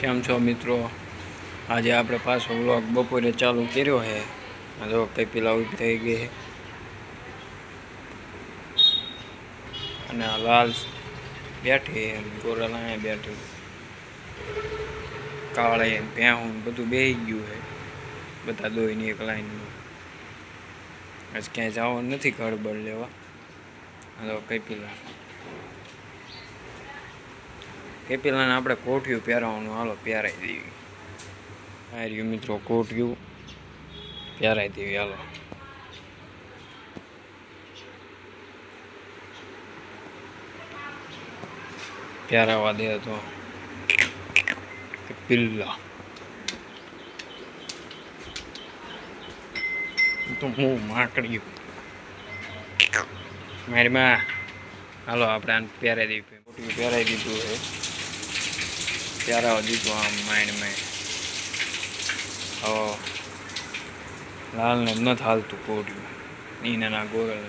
કેમ છો મિત્રો? આજે આપણે પાછો વ્લોગ બપોરે ચાલુ કર્યો છે. આ જો કઈ પેલા ઊભી થઈ ગઈ છે. અને આ લાલ બેઠી અને ગોરલ અહીંયા બેઠી. કાળે ને ભેહું ને બધું બેહી ગયું છે. બધા દોઈની એક લાઈનમાં આજ ક્યાંય જવાનું નથી ગડબડ લેવા. આ તો કઈ પેલા. કેપીલાને આપણે કોઠિયું પહેરાવવાનું હાલો પહેરાવી દેવી આ મિત્રો કોઠિયું. પહેરાવી દેવી હાલો. પહેરાવા દે તો. પિલ્લા તો હું માકડ્યું. મારી માં. હાલો, આપણે આને પહેરાઈ દેવી કોઠિયું પહેરાવી દીધું છે. પહેરાવા દીધું આમ માઇન્ડમાં હવે લાલને નથી હાલતું કોઠિયું નીનાના ગોરલ.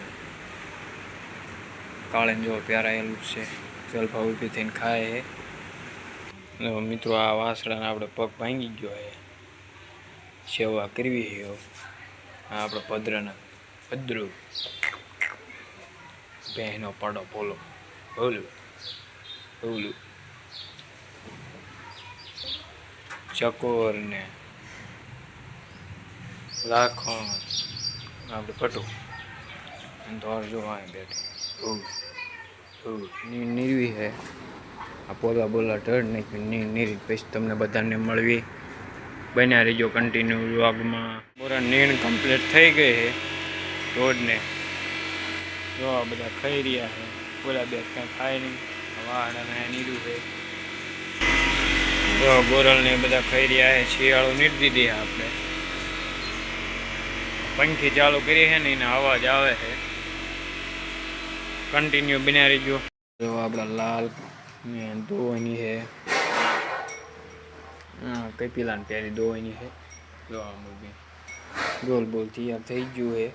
કાળેન જો પ્યારાયેલું છે. જલફા ઊભી થઈને ખાય હે મિત્રો આ વાસણાને આપણે પગ ભાંગી ગયો હે સેવા કરવી હવે. આ આપણે ભદ્રના ભદ્રુ. બહેનો પડો બોલો બોલું બોલું ચકોર ને લાખો આપણે પટું અને ધોર જોવા બેઠી. નીરવી છે આ પોલા બોલા ઢળ નહીં નીરી પછી તમને બધાને મળવી. બન્યા રહેજો કન્ટિન્યુ વ્લોગમાં. પૂરા નીણ કમ્પ્લીટ થઈ ગઈ છે રોડને. જો બધા ખાઈ રહ્યા છે બોલા બે કાંઈ ખાય નહીં. વાળ અને નીરું છે જો ગોરલ ને બધા ખાઈ રહ્યા છે, શિયાળો નીર દીધી છે આપણે. પંખી ચાલુ કરી છે ને, એનો અવાજ આવે છે. કન્ટિન્યુ બન્યા રહીજો આપણા લાલ ને ધોવાની છે. હા, કઈ પીલાને પહેરી ધોવાની છે? ગોલ બોલ તૈયાર થઈ ગયું છે.